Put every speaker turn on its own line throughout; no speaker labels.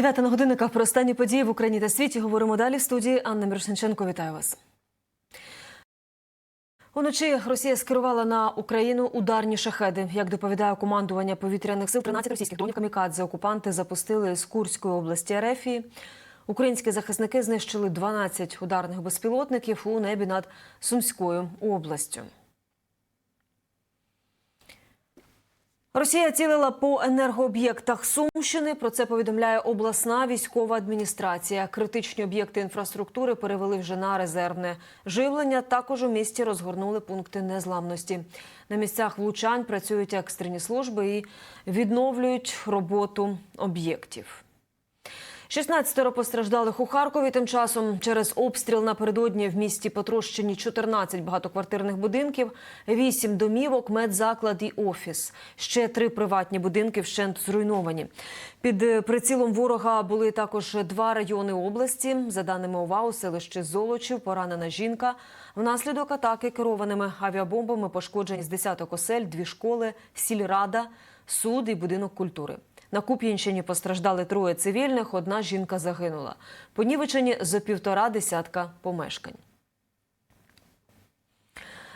Дев'ята на годинниках про останні події в Україні та світі. Говоримо далі в студії. Анна Мірошниченко. Вітаю вас. Уночі Росія скерувала на Україну ударні шахеди. Як доповідає командування повітряних сил, 13 російських дронів камікадзе окупанти запустили з Курської області Рефії. Українські захисники знищили 12 ударних безпілотників у небі над Сумською областю. Росія цілила по енергооб'єктах Сумщини. Про це повідомляє обласна військова адміністрація. Критичні об'єкти інфраструктури перевели вже на резервне живлення. Також у місті розгорнули пункти незламності. На місцях влучань працюють екстрені служби і відновлюють роботу об'єктів. 16 постраждалих у Харкові. Тим часом через обстріл напередодні в місті потрощені 14 багатоквартирних будинків, 8 домівок, медзаклад і офіс. Ще три приватні будинки вщент зруйновані. Під е, прицілом ворога були також два райони області. За даними ОВА, у селищі Золочів поранена жінка. Внаслідок атаки керованими авіабомбами пошкоджені з десяток осель, дві школи, сільрада, суд і будинок культури. На Куп'янщині постраждали троє цивільних, одна жінка загинула. Понівечені зо півтора десятка помешкань.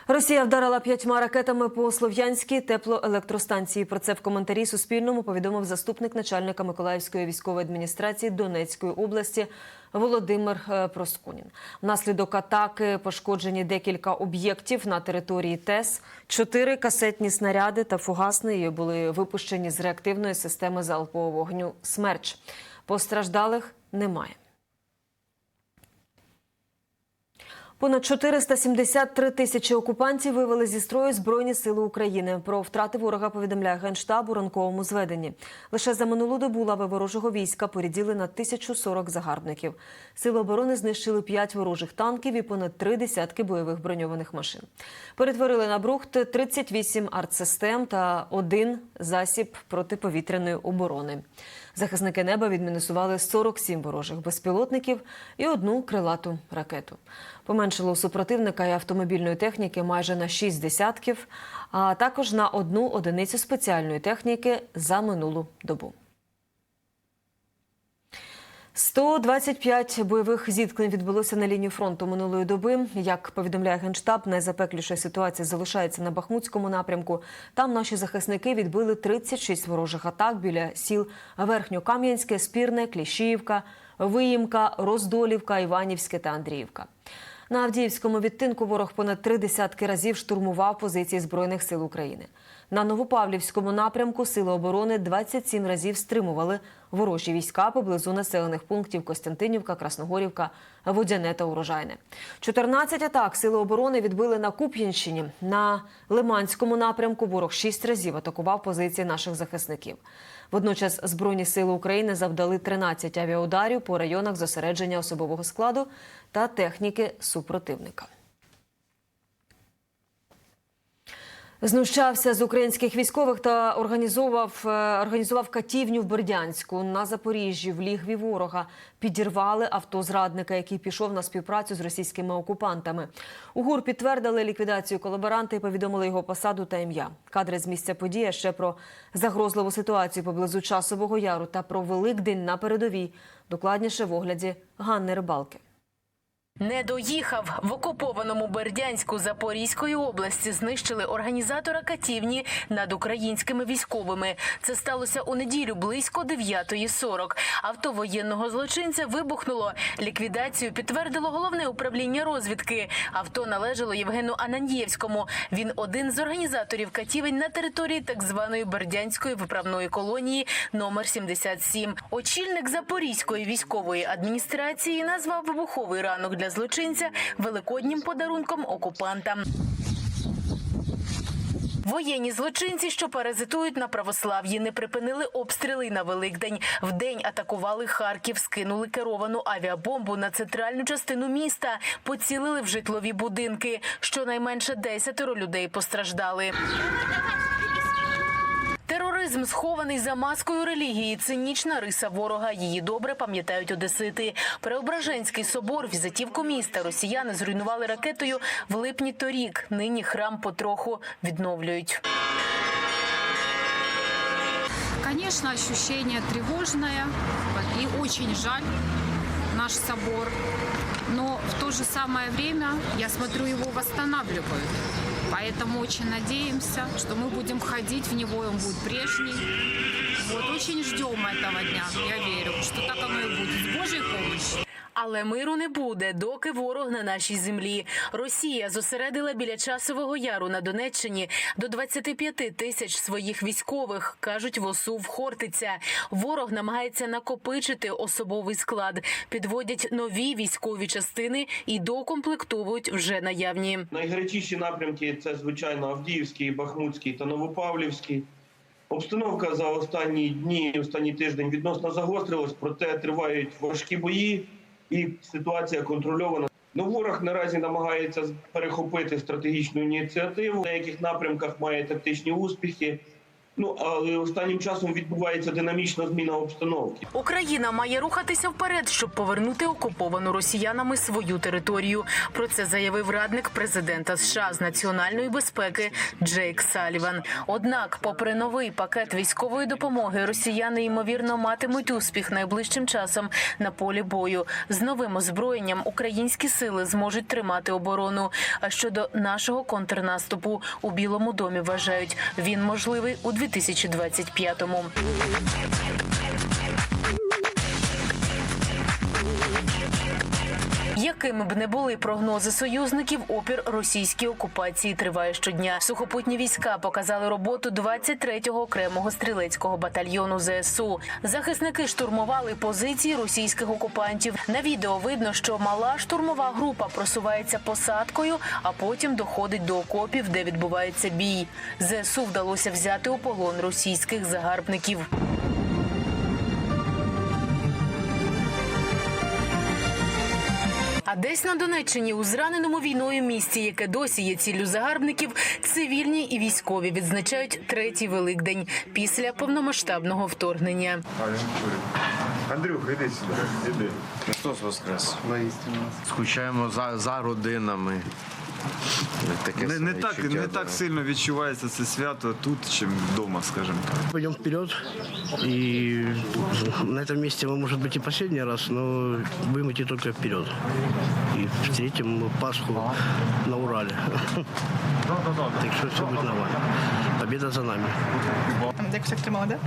Росія вдарила п'ятьма ракетами по слов'янській теплоелектростанції. Про це в коментарі Суспільному повідомив заступник начальника Миколаївської військової адміністрації Донецької області Володимир е, Проскунін. Внаслідок атаки пошкоджені декілька об'єктів на території ТЕС. Чотири касетні снаряди та фугасний були випущені з реактивної системи залпового вогню «Смерч». Постраждалих немає. Понад 473 тисячі окупантів вивели зі строю Збройні сили України. Про втрати ворога повідомляє Генштаб у ранковому зведенні. Лише за минулу добу лави ворожого війська поріділи на 1040 загарбників. Сили оборони знищили 5 ворожих танків і понад три десятки бойових броньованих машин. Перетворили на брухт 38 артсистем та один засіб протиповітряної оборони. Захисники неба відмінусували 47 ворожих безпілотників і одну крилату ракету. Поменшило супротивника і автомобільної техніки майже на 6 десятків, а також на одну одиницю спеціальної техніки за минулу добу. 125 бойових зіткнень відбулося на лінію фронту минулої доби. Як повідомляє генштаб, найзапекліша ситуація залишається на Бахмутському напрямку. Там наші захисники відбили 36 ворожих атак біля сіл Верхньокам'янське, Спірне, Кліщіївка, Виїмка, Роздолівка, Іванівське та Андріївка. На Авдіївському відтинку ворог понад три десятки разів штурмував позиції Збройних сил України. На Новопавлівському напрямку Сили оборони 27 разів стримували ворожі війська поблизу населених пунктів Костянтинівка, Красногорівка, Водяне та Урожайне. 14 атак Сили оборони відбили на Куп'янщині. На Лиманському напрямку ворог 6 разів атакував позиції наших захисників. Водночас Збройні сили України завдали 13 авіаударів по районах зосередження особового складу та техніки супротивника. Знущався з українських військових та організував, е, організував катівню в Бердянську на Запоріжжі в лігві ворога. Підірвали авто зрадника, який пішов на співпрацю з російськими окупантами. У ГУР підтвердили ліквідацію колаборанта і повідомили його посаду та ім'я. Кадри з місця події ще про загрозливу ситуацію поблизу часового яру та про Великдень на передовій. Докладніше в огляді Ганни Рибалки.
Не доїхав в окупованому Бердянську Запорізької області. Знищили організатора катівні над українськими військовими. Це сталося у неділю близько 9.40. Авто воєнного злочинця вибухнуло. Ліквідацію підтвердило головне управління розвідки. Авто належало Євгену Ананьєвському. Він один з організаторів катівень на території так званої Бердянської виправної колонії номер 77. Очільник Запорізької військової адміністрації назвав вибуховий ранок для злочинця великоднім подарунком окупантам. Воєнні злочинці, що паразитують на православ'ї, не припинили обстріли на Великдень. Вдень атакували Харків, скинули керовану авіабомбу на центральну частину міста, поцілили в житлові будинки. Щонайменше десятеро людей постраждали. Тероризм схований за маскою релігії. Цинічна риса ворога. Її добре пам'ятають одесити. Преображенський собор, візитівку міста. Росіяни зруйнували ракетою в липні торік. Нині храм потроху відновлюють.
Конечно, ощущение тревожное, И очень жаль наш собор. Но в то же самое время, я смотрю, его восстанавливают. Поэтому очень надеемся, что мы будем ходить в него, и он будет прежний. Вот очень ждем этого дня. Я верю, что так оно и будет. С Божьей помощью.
Але миру не буде, доки ворог на нашій землі. Росія зосередила біля часового яру на Донеччині до 25 тисяч своїх військових, кажуть в ОСУ в Хортиця. Ворог намагається накопичити особовий склад, підводять нові військові частини і докомплектовують вже наявні.
Найгарячіші напрямки це звичайно Авдіївський, Бахмутський та Новопавлівський. Обстановка за останні дні, останній тиждень відносно загострилась, проте тривають важкі бої, і ситуація контрольована. Ну, ворог наразі намагається перехопити стратегічну ініціативу. В деяких напрямках має тактичні успіхи. Ну останнім часом відбувається динамічна зміна обстановки.
Україна має рухатися вперед, щоб повернути окуповану росіянами свою територію. Про це заявив радник президента США з національної безпеки Джейк Саліван. Однак, попри новий пакет військової допомоги, росіяни ймовірно матимуть успіх найближчим часом на полі бою. З новим озброєнням українські сили зможуть тримати оборону. А щодо нашого контрнаступу у Білому домі вважають, він можливий у 2025-му. Якими б не були прогнози союзників, опір російській окупації триває щодня. Сухопутні війська показали роботу 23-го окремого стрілецького батальйону ЗСУ. Захисники штурмували позиції російських окупантів. На відео видно, що мала штурмова група просувається посадкою, а потім доходить до окопів, де відбувається бій. ЗСУ вдалося взяти у полон російських загарбників. Десь на Донеччині у зраненому війною місті, яке досі є ціллю загарбників, цивільні і військові відзначають третій великдень після повномасштабного вторгнення.
Андрюха, іди сюди. Іди.
Христос Воскрес. Скучаємо за, за родинами. Таке
Не, не, так,
самовідчуття,
не
да.
так сильно відчувається це свято тут, чим вдома, скажімо так.
Пойдем вперед. И на этом месте мы, может быть, и последний раз, но будем идти только вперед. И встретим Пасху на Урале. Так что все будет нормально. Победа за нами.
Якось так тримала, да?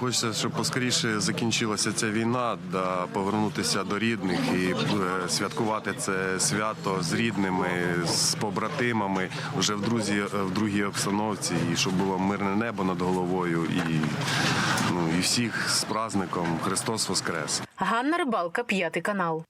Хочеться, щоб поскоріше закінчилася ця війна, да повернутися до рідних і е, святкувати це свято з рідними, з побратимами вже в друзі в другій обстановці, і щоб було мирне небо над головою, і ну і всіх з праздником Христос Воскрес!
Ганна Рибалка, п'ятий канал.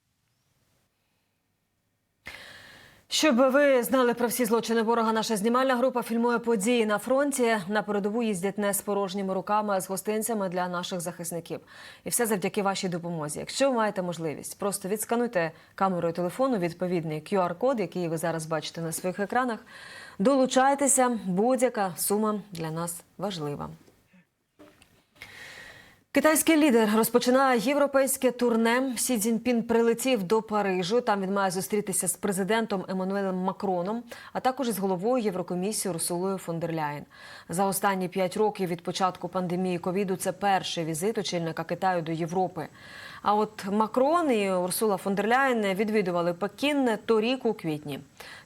Щоб ви знали про всі злочини ворога, наша знімальна група фільмує події на фронті. На передову їздять не з порожніми руками, а з гостинцями для наших захисників. І все завдяки вашій допомозі. Якщо ви маєте можливість, просто відскануйте камерою телефону відповідний QR-код, який ви зараз бачите на своїх екранах. Долучайтеся, будь-яка сума для нас важлива. Китайський лідер розпочинає європейське турне. Сі Цзіньпін прилетів до Парижу. Там він має зустрітися з президентом Еммануелем Макроном, а також із головою Єврокомісії Русулою фон дер Ляєн. За останні п'ять років від початку пандемії ковіду це перший візит очільника Китаю до Європи. А от Макрон і Урсула фон дер Ляєн відвідували Пекін торік у квітні.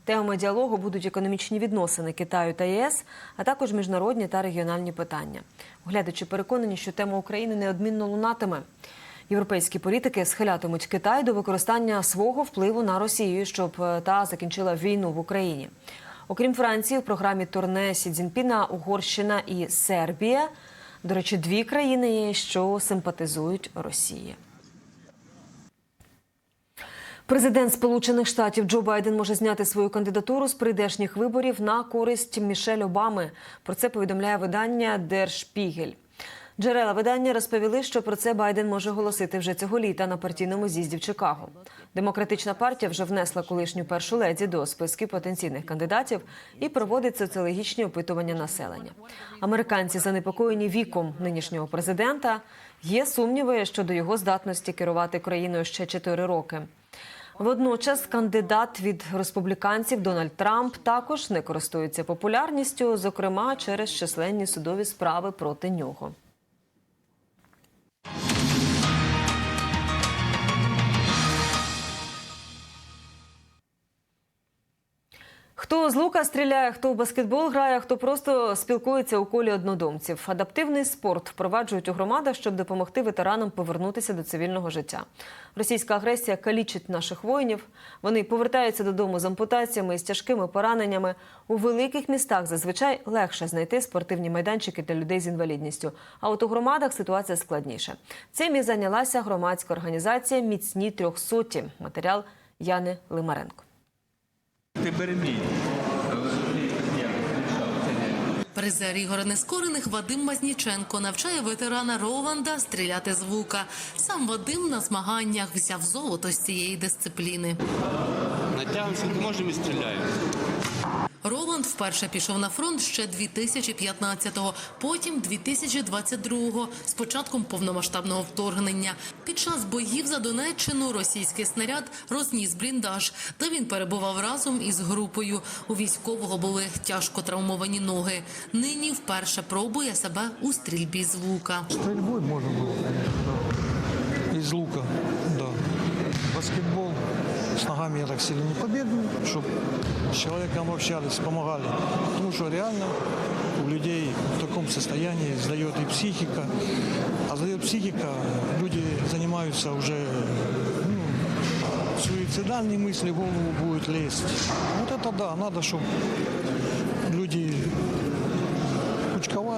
Темами діалогу будуть економічні відносини Китаю та ЄС, а також міжнародні та регіональні питання. Оглядачі переконані, що тема України неодмінно лунатиме. Європейські політики схилятимуть Китай до використання свого впливу на Росію, щоб е, та закінчила війну в Україні. Окрім Франції, в програмі турне Сі Цзіньпіна Угорщина і Сербія. До речі, дві країни що симпатизують Росії. Президент Сполучених Штатів Джо Байден може зняти свою кандидатуру з прийдешніх виборів на користь Мішель Обами. Про це повідомляє видання Spiegel. Джерела видання розповіли, що про це Байден може оголосити вже цього літа на партійному з'їзді в Чикаго. Демократична партія вже внесла колишню першу леді до списків потенційних кандидатів і проводить соціологічні опитування населення. Американці занепокоєні віком нинішнього президента. Є сумніви щодо його здатності керувати країною ще 4 роки. Водночас кандидат від республіканців Дональд Трамп також не користується популярністю, зокрема через численні судові справи проти нього. Хто з лука стріляє, хто в баскетбол грає, хто просто спілкується у колі однодумців. Адаптивний спорт впроваджують у громадах, щоб допомогти ветеранам повернутися до цивільного життя. Російська агресія калічить наших воїнів. Вони повертаються додому з ампутаціями і з тяжкими пораненнями. У великих містах зазвичай легше знайти спортивні майданчики для людей з інвалідністю. А от у громадах ситуація складніша. Цим і зайнялася громадська організація Міцні трьохсоті. Матеріал Яни Лимаренко.
Призер ігор нескорених Вадим Мазніченко навчає ветерана Роланда стріляти з лука. Сам Вадим на змаганнях взяв золото з цієї дисципліни.
Натягнемося, можемо і стріляємо.
Роланд вперше пішов на фронт ще 2015-го, потім 2022-го, з початком повномасштабного вторгнення. Під час боїв за Донеччину російський снаряд розніс бліндаж, де він перебував разом із групою. У військового були тяжко травмовані ноги. Нині вперше пробує себе у стрільбі з лука.
Было, конечно, да. Из лука, да. Баскетбол с ногами я так сильно не побегаю, чтобы с человеком общались, помогали. Потому что реально у людей в таком состоянии сдает и психика. А сдает психика, люди занимаются уже ну, суицидальные мысли в голову будут лезть. Вот это да, надо, чтобы люди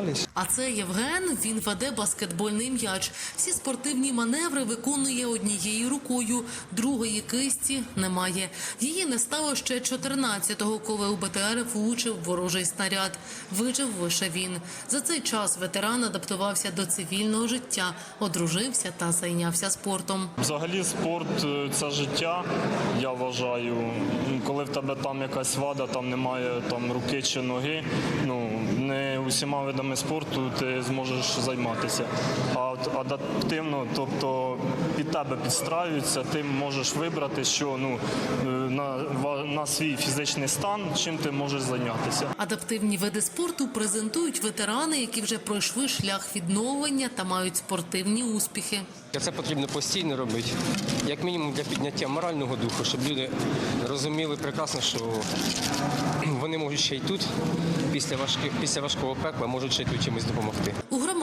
кучковались.
А це Євген. Він веде баскетбольний м'яч. Всі спортивні маневри виконує однією рукою, другої кисті немає. Її не стало ще 14-го, коли у БТР влучив ворожий снаряд. Вижив лише він. За цей час ветеран адаптувався до цивільного життя, одружився та зайнявся спортом.
Взагалі спорт е, це життя, я вважаю. Коли в тебе там якась вада, там немає там руки чи ноги. Ну не усіма видами спорту ти зможеш займатися. А от адаптивно, тобто під тебе підстраюються, ти можеш вибрати, що ну е, на, ва- на свій фізичний стан, чим ти можеш зайнятися.
Адаптивні види спорту презентують ветерани, які вже пройшли шлях відновлення та мають спортивні успіхи.
Це потрібно постійно робити, як мінімум для підняття морального духу, щоб люди розуміли прекрасно, що вони можуть ще й тут, після важких, після важкого пекла, можуть ще й чимось допомогти.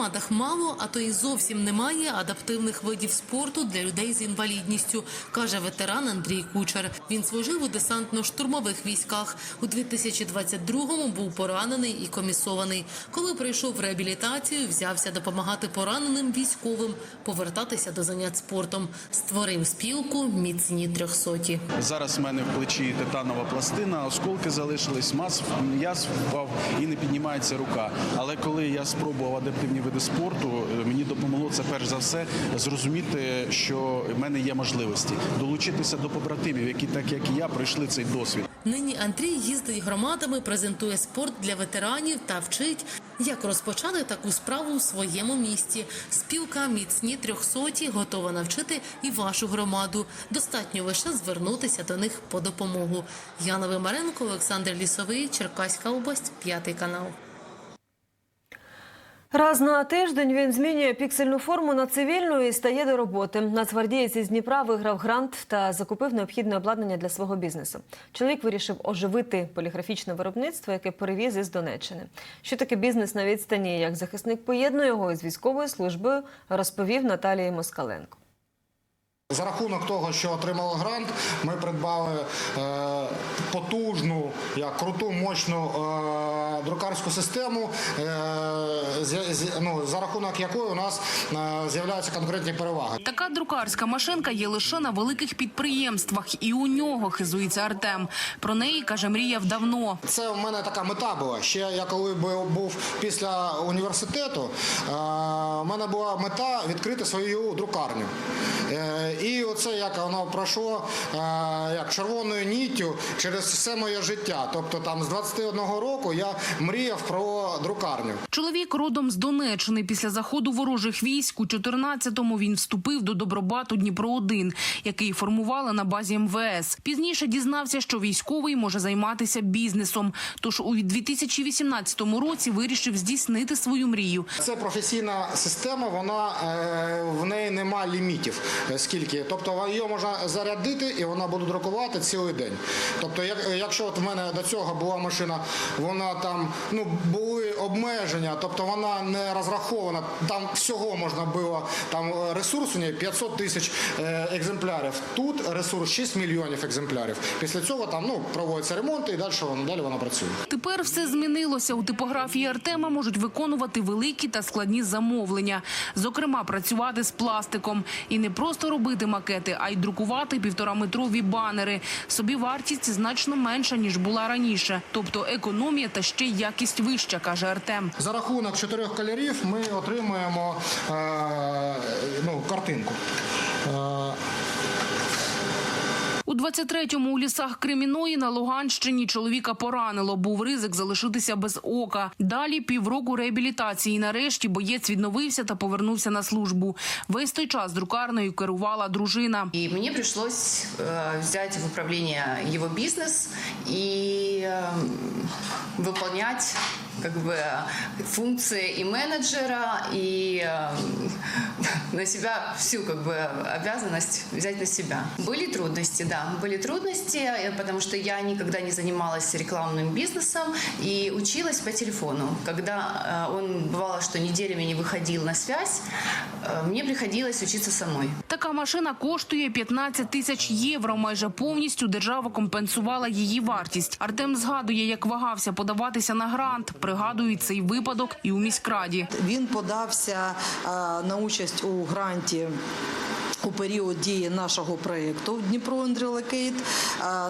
Громадах мало, а то й зовсім немає адаптивних видів спорту для людей з інвалідністю, каже ветеран Андрій Кучер. Він служив у десантно-штурмових військах. У 2022-му був поранений і комісований. Коли прийшов реабілітацію, взявся допомагати пораненим військовим повертатися до занять спортом. Створив спілку міцні трьохсоті.
Зараз в мене в плечі титанова пластина, осколки залишились, маз, м'яз впав і не піднімається рука. Але коли я спробував адаптивні види спорту, е, мені допомогло це перш за все зрозуміти, що в мене є можливості долучитися до побратимів, які так як і я пройшли цей досвід.
Нині Андрій їздить громадами, презентує спорт для ветеранів та вчить, як розпочати таку справу у своєму місті. Спілка міцні трьохсоті готова навчити і вашу громаду. Достатньо лише звернутися до них по допомогу. Яна Вимаренко, Олександр Лісовий, Черкаська область, п'ятий канал.
Раз на тиждень він змінює піксельну форму на цивільну і стає до роботи. Нацгвардієць із Дніпра виграв грант та закупив необхідне обладнання для свого бізнесу. Чоловік вирішив оживити поліграфічне виробництво, яке перевіз із Донеччини. Що таке бізнес на відстані? Як захисник поєднує його із військовою службою, розповів Наталії Москаленко.
За рахунок того, що отримали грант, ми придбали е, потужну, як круту, мощну е, друкарську систему, е, ну, за рахунок якої у нас з'являються конкурентні переваги.
Така друкарська машинка є лише на великих підприємствах, і у нього хизується Артем. Про неї каже, мріяв давно.
Це в мене така мета була. Ще я коли бу- був після університету, в мене була мета відкрити свою друкарню. І оце як воно пройшло е, як червоною ніттю через все моє життя. Тобто там з 21 року я мріяв про друкарню.
Чоловік родом з Донеччини. Після заходу ворожих військ у 14-му він вступив до Добробату Дніпро-1, який формували на базі МВС. Пізніше дізнався, що військовий може займатися бізнесом. Тож у 2018 році вирішив здійснити свою мрію.
Це професійна система, вона е, в неї нема лімітів, е, скільки стільки. Тобто її можна зарядити і вона буде друкувати цілий день. Тобто, якщо от в мене до цього була машина, вона там ну були обмеження, тобто вона не розрахована. Там всього можна було там ресурс у неї 500 тисяч е, екземплярів. Тут ресурс 6 мільйонів екземплярів. Після цього там ну проводяться ремонти і далі вона далі вона працює.
Тепер все змінилося. У типографії Артема можуть виконувати великі та складні замовлення. Зокрема, працювати з пластиком. І не просто робити макети, а й друкувати півтораметрові банери. Собі вартість значно менша, ніж була раніше. Тобто економія та ще якість вища, каже Артем.
За рахунок чотирьох кольорів ми отримуємо е, ну, картинку. Е,
У 23-му у лісах Креміної на Луганщині чоловіка поранило. Був ризик залишитися без ока. Далі півроку реабілітації. Нарешті боєць відновився та повернувся на службу. Весь той час друкарною керувала дружина.
И мне пришлось э, взять в управление его бизнес и э, выполнять как бы функции и менеджера, и э, на себя всю как бы обязанность взять на себя. Были трудности, да, были трудности, э, потому что я никогда не занималась рекламным бизнесом и училась по телефону. Когда э, он бывало, что неделями не выходил на связь, э, мне приходилось учиться самой.
Така машина коштує 15 тисяч євро. Майже повністю держава компенсувала її вартість. Артем згадує, як вагався подаватися на грант. Пригадують цей випадок і у міськраді.
Він подався е, на участь у гранті. У період дії нашого проєкту Дніпро Relicate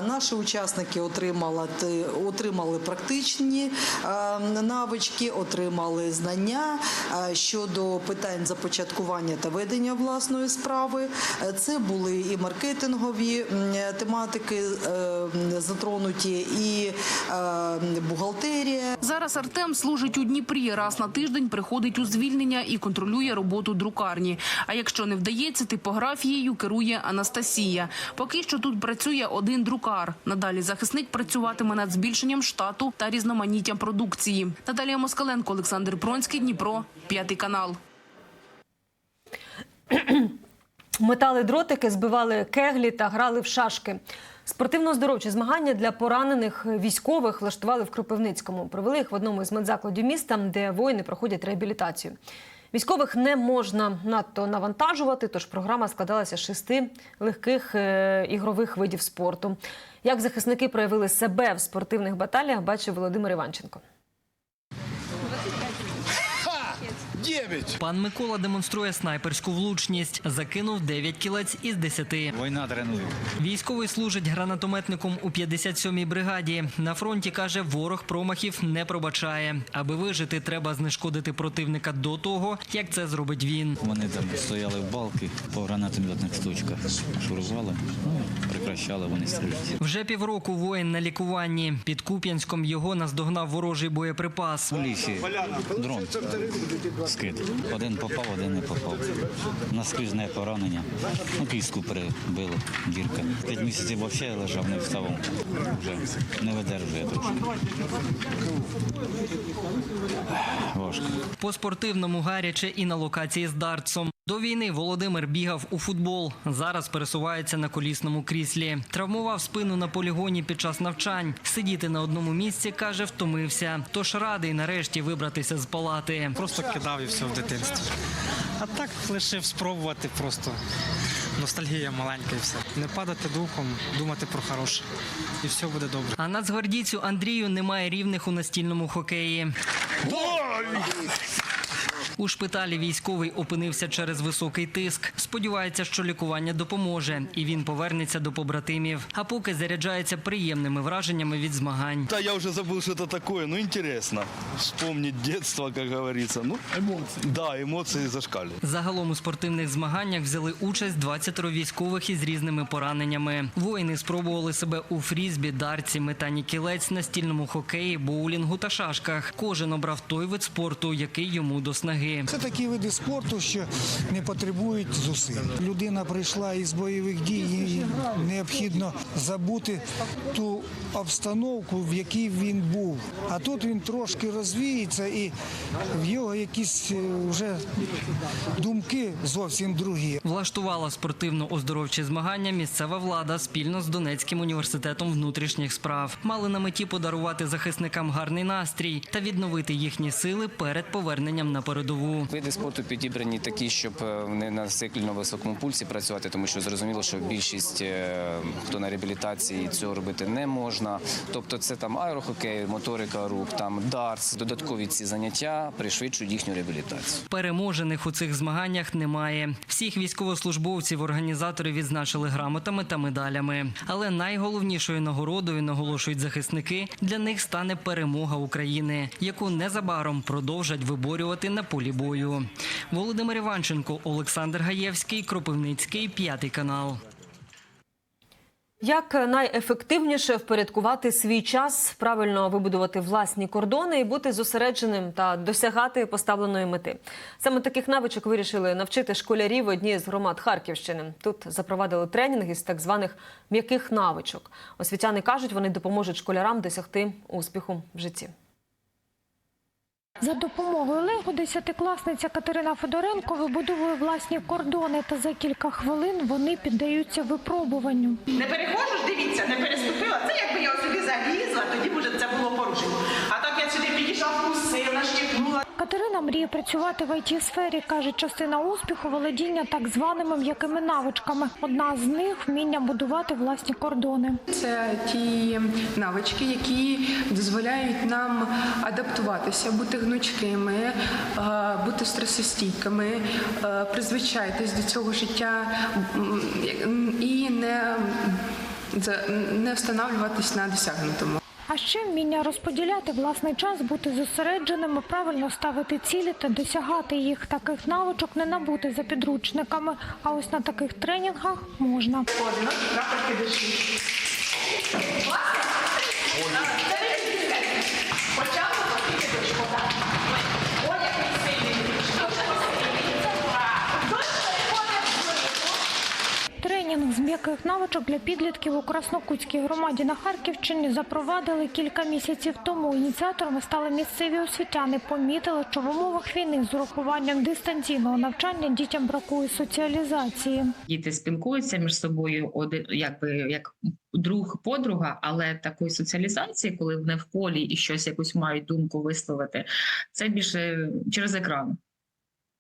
наші учасники отримали, практичні навички, отримали знання щодо питань започаткування та ведення власної справи. Е, Це були і маркетингові тематики е, затронуті, і бухгалтерія.
Зараз Артем служить у Дніпрі. Раз на тиждень приходить у звільнення і контролює роботу друкарні. А якщо не вдається, типографією керує Анастасія. Поки що тут працює один друкар. Надалі захисник працюватиме над збільшенням штату та різноманіттям продукції. Наталія Москаленко, Олександр Пронський, Дніпро, п'ятий канал.
Метали дротики, збивали кеглі та грали в шашки. Спортивно-здоровчі змагання для поранених військових влаштували в Кропивницькому. Провели їх в одному із медзакладів міста, де воїни проходять реабілітацію. Військових не можна надто навантажувати, тож програма складалася з шести легких е, ігрових видів спорту. Як захисники проявили себе в спортивних баталіях, бачив Володимир Іванченко.
Пан Микола демонструє снайперську влучність. Закинув 9 кілець із 10.
Війна тренує.
Військовий служить гранатометником у 57-й бригаді. На фронті каже, ворог промахів не пробачає. Аби вижити, треба знешкодити противника до того, як це зробить він.
Вони там стояли в балки по гранатометних точках. Шурували, ну, прекращали вони стріляти.
Вже півроку воїн на лікуванні. Під Куп'янськом його наздогнав ворожий боєприпас.
В лісі дрон скид. Один попав, один не попав. Наскрізне поранення. Ну, кістку перебило, дірка. П'ять місяців взагалі лежав, не вставав. Вже не видержує трошки. Важко.
По спортивному гаряче і на локації з дартсом. До війни Володимир бігав у футбол. Зараз пересувається на колісному кріслі. Травмував спину на полігоні під час навчань. Сидіти на одному місці каже, втомився. Тож радий нарешті вибратися з палати.
Просто кидав і все в дитинстві. А так лишив спробувати просто. Ностальгія маленька і все. Не падати духом, думати про хороше. І все буде добре.
А нацгвардійцю Андрію немає рівних у настільному хокеї. У шпиталі військовий опинився через високий тиск. Сподівається, що лікування допоможе, і він повернеться до побратимів. А поки заряджається приємними враженнями від змагань.
Да, я уже забыл, что это такое. Ну, интересно. Вспомнить детство, как говорится. Ну, эмоции. Да, эмоции зашкали.
Загалом у спортивних змаганнях взяли участь 20 військових із різними пораненнями. Воїни спробували себе у фрізбі, дарці, метанні кілець, настільному хокеї, боулінгу та шашках. Кожен обрав той вид спорту, який йому до снаги. ноги.
Це такі види спорту, що не потребують зусиль. Людина прийшла із бойових дій, їй необхідно забути ту обстановку, в якій він був. А тут він трошки розвіється і в його якісь е, вже думки зовсім другі.
Влаштувала спортивно-оздоровчі змагання місцева влада спільно з Донецьким університетом внутрішніх справ. Мали на меті подарувати захисникам гарний настрій та відновити їхні сили перед поверненням на передову.
Види спорту підібрані такі, щоб не на сильно високому пульсі працювати, тому що зрозуміло, що більшість е, хто на реабілітації цього робити не можна. Тобто, це там аерохокей, моторика рук, там дартс, додаткові ці заняття пришвидшують їхню реабілітацію.
Переможених у цих змаганнях немає. Всіх військовослужбовців організатори відзначили грамотами та медалями. Але найголовнішою нагородою наголошують захисники. Для них стане перемога України, яку незабаром продовжать виборювати на полі бою. Володимир Іванченко, Олександр Гаєвський, Кропивницький, п'ятий канал.
Як найефективніше впорядкувати свій час, правильно вибудувати власні кордони і бути зосередженим та досягати поставленої мети. Саме таких навичок вирішили навчити школярів одній з громад Харківщини. Тут запровадили тренінги з так званих м'яких навичок. Освітяни кажуть, вони допоможуть школярам досягти успіху в житті.
За допомогою Лего десятикласниця Катерина Федоренко вибудовує власні кордони, та за кілька хвилин вони піддаються випробуванню.
Не перехожу дивіться, не переступила. Це якби я собі залізла, тоді може це було порушення.
Катерина мріє працювати в it сфері каже, частина успіху володіння так званими м'якими навичками. Одна з них вміння будувати власні кордони.
Це ті навички, які дозволяють нам адаптуватися, бути гнучкими, е, бути стресостійкими, е, призвичайтесь до цього життя і не, не встановлюватись на досягнутому.
А ще вміння розподіляти власний час, бути зосередженими, правильно ставити цілі та досягати їх. Таких навичок не набути за підручниками. А ось на таких тренінгах можна.
Ходимо, рапорти душі. Початку потрібно дочку. Ой, який сильний. Дуже сильний. Дочка
Тренінг з м'яких навичок для підлітків у Краснокутській громаді на Харківщині запровадили кілька місяців тому. Ініціаторами стали місцеві освітяни. Помітили, що в умовах війни з урахуванням дистанційного навчання дітям бракує соціалізації.
Діти спілкуються між собою один, якби як друг подруга, але такої соціалізації, коли вони в полі і щось якусь мають думку висловити, це більше через екран.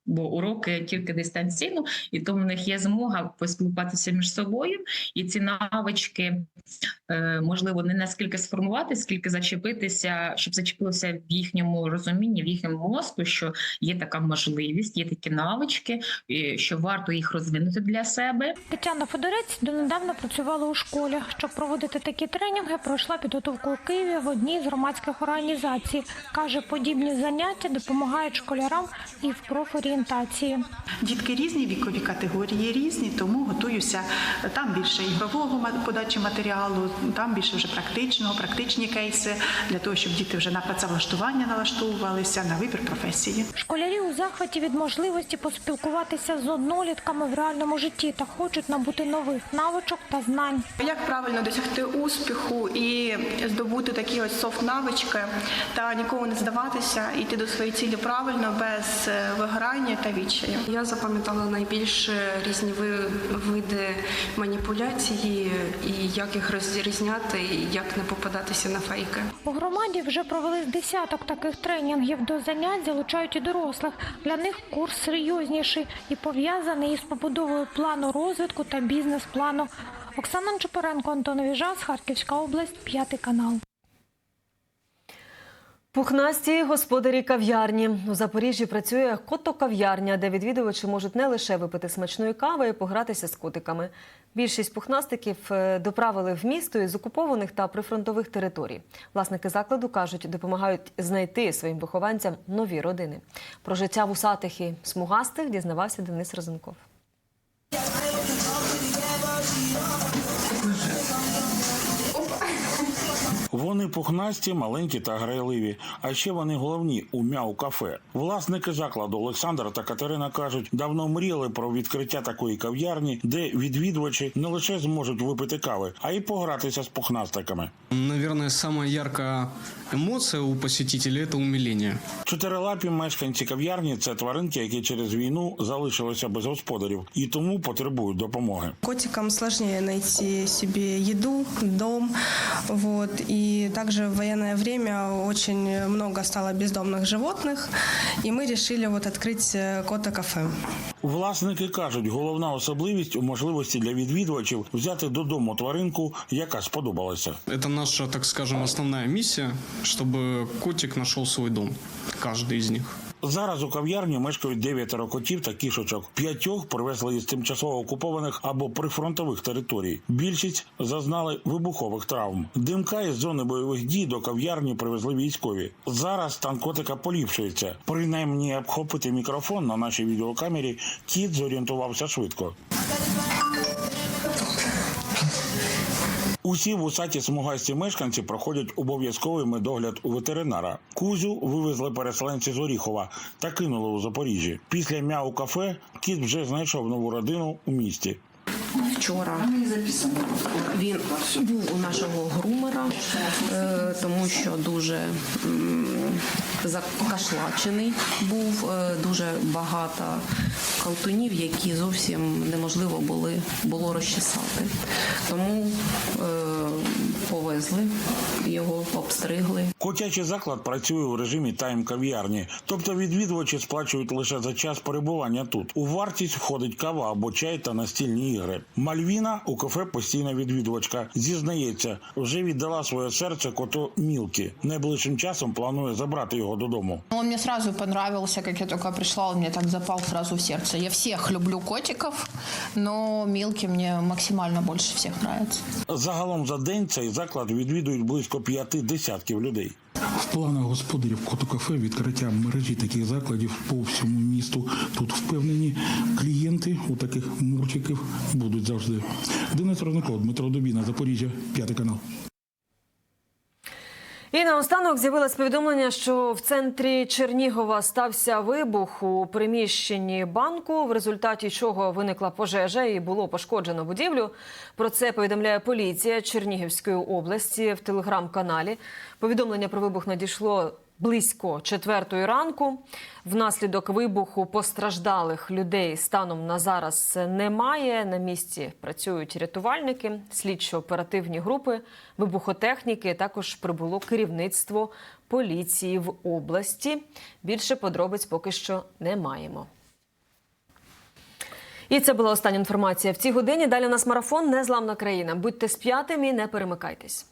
Бо уроки тільки дистанційно, і тому в них є змога поспілкуватися між собою, і ці навички е, можливо не наскільки сформувати, скільки зачепитися, щоб зачепилося в їхньому розумінні, в їхньому мозку, що є така можливість, є такі навички, що варто їх розвинути для себе.
Тетяна Федорець донедавна працювала у школі. Щоб проводити такі тренінги, пройшла підготовку у Києві в одній з громадських організацій. Каже, подібні заняття допомагають школярам і в профорієнтації.
Дітки різні, вікові категорії різні, тому готуюся там більше ігрового подачі матеріалу, там більше вже практичного, практичні кейси для того, щоб діти вже на працевлаштування налаштовувалися на вибір професії.
Школярі у захваті від можливості поспілкуватися з однолітками в реальному житті та хочуть набути нових навичок та знань.
Як правильно досягти успіху і здобути такі ось софт навички та нікому не здаватися, йти до своєї цілі правильно, без е, вигорання та відчаю.
Я запам'ятала найбільше різні види маніпуляції і як їх розрізняти, і як не попадатися на фейки.
У громаді вже провели десяток таких тренінгів. До занять залучають і дорослих. Для них курс серйозніший і пов'язаний із побудовою плану розвитку та бізнес-плану. Оксана Чепоренко, Антон Віжас, Харківська область, п'ятий канал.
Пухнасті господарі кав'ярні у Запоріжжі працює кото-кав'ярня, де відвідувачі можуть не лише випити смачної кави і погратися з котиками. Більшість пухнастиків е, доправили в місто із окупованих та прифронтових територій. Власники закладу кажуть, допомагають знайти своїм вихованцям нові родини. Про життя вусатих і смугастих дізнавався Денис Розенков.
Вони пухнасті, маленькі та грайливі. А ще вони головні у мяу кафе. Власники закладу Олександр та Катерина кажуть, давно мріяли про відкриття такої кав'ярні, де відвідувачі не лише зможуть випити кави, а й погратися з пухнастиками.
Наверное, самая яркая эмоция у посетителей – это умиление.
Чотирилапі мешканці кав'ярні це тваринки, які через війну залишилися без господарів і тому потребують допомоги.
Котикам сложнее найти себе еду, дом. Вот. И также в военное время очень много стало бездомных животных. И мы решили вот открыть э, кота-кафе.
Власники кажуть, головна особливість у можливості для відвідувачів взяти додому тваринку, яка сподобалася.
Это наша, так скажем, основная миссия, чтобы котик нашел свой дом, каждый из них.
Зараз у кав'ярні мешкають дев'ятеро котів та кішочок. П'ятьох привезли із тимчасово окупованих або прифронтових територій. Більшість зазнали вибухових травм. Димка із зони бойових дій до кав'ярні привезли військові. Зараз стан котика поліпшується. Принаймні обхопити мікрофон на нашій відеокамері кіт зорієнтувався швидко. Усі вусаті смугасті мешканці проходять обов'язковий медогляд у ветеринара. Кузю вивезли переселенці з Оріхова та кинули у Запоріжжі. Після мяу кафе кіт вже знайшов нову родину у місті.
Вчора він був у нашого грумера, е, тому що дуже закашлачений був, е, дуже багато калтунів, які зовсім неможливо були, було розчесати. Тому е, повезли його, обстригли.
Котячий заклад працює у режимі тайм-кав'ярні, тобто відвідувачі сплачують лише за час перебування тут. У вартість входить кава або чай та настільні ігри. Мальвіна у кафе постійна відвідувачка. Зізнається, вже віддала своє серце коту Мілкі. Найближчим часом планує забрати його додому.
Он мне сразу понравился, как я только пришла, он мне так запал сразу в сердце. Я всех люблю котиков, но Милки мне максимально больше всех нравится.
Загалом за день цей заклад відвідують близько п'яти десятків людей.
В планах господарів Котокафе відкриття мережі таких закладів по всьому місту. Тут впевнені клієнти у таких мурчиків будуть завжди. Денис Розников, Дмитро Дубіна, Запоріжжя, п'ятий канал.
І наостанок з'явилось повідомлення, що в центрі Чернігова стався вибух у приміщенні банку, в результаті чого виникла пожежа і було пошкоджено будівлю. Про це повідомляє поліція Чернігівської області в телеграм-каналі. Повідомлення про вибух надійшло близько четвертої ранку. Внаслідок вибуху постраждалих людей станом на зараз немає. На місці працюють рятувальники, слідчо-оперативні групи, вибухотехніки. Також прибуло керівництво поліції в області. Більше подробиць поки що не маємо. І це була остання інформація в цій годині. Далі у нас марафон Незламна країна. Будьте з п'ятим і не перемикайтесь.